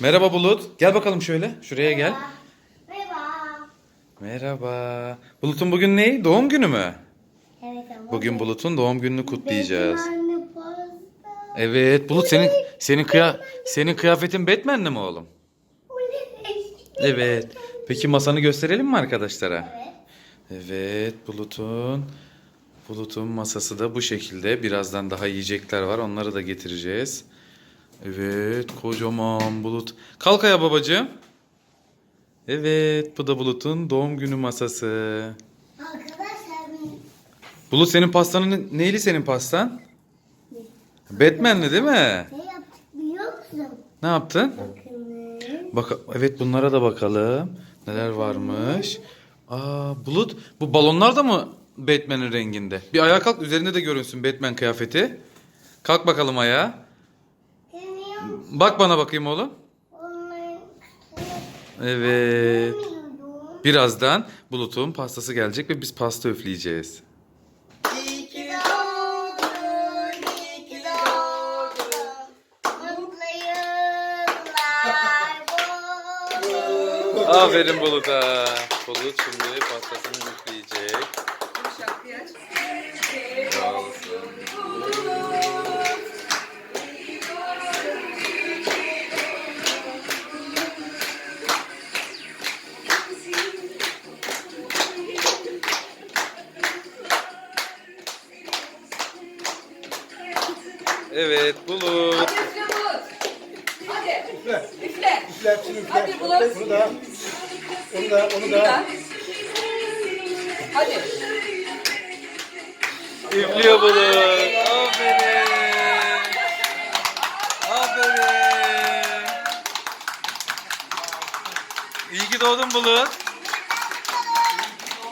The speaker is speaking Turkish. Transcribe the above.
Merhaba Bulut. Gel bakalım şöyle. Şuraya gel. Merhaba. Merhaba. Bulut'un bugün ne? Doğum günü mü? Evet ama. Bugün Bulut'un doğum gününü kutlayacağız. Anne pasta. Evet. Bulut senin senin kıya senin kıyafetin Batman'li mi oğlum? Evet. Peki masanı gösterelim mi arkadaşlara? Evet. Evet, Bulut'un Bulut'un masası da bu şekilde. Birazdan daha yiyecekler var. Onları da getireceğiz. Evet, kocaman Bulut. Kalk ayağa babacığım. Evet, bu da Bulut'un doğum günü masası. Arkadaşlar ben Bulut senin pastanın neyli senin pastan? Batman'li değil mi? ne yaptık biliyor musun? Ne yaptın? Bakın. Bak evet bunlara da bakalım. Neler varmış. Aa Bulut bu balonlar da mı Batman'in renginde? Bir ayağa kalk üzerinde de görünsün Batman kıyafeti. Kalk bakalım ayağa. Bak bana bakayım oğlum. Evet. Birazdan Bulut'un pastası gelecek ve biz pasta üfleyeceğiz. Aferin Bulut'a. Bulut şimdi pastasını üfleyecek. Şarkıyı aç. Evet Bulut. Hadi üfle Bulut. Hadi. Üfle. Üfle. Üfle hepsini üfle. Hadi Bulut. Bunu da. Onu da. Onu da. Hadi. Üflüyor Bulut. Aferin. Aferin. İyi ki doğdun Bulut.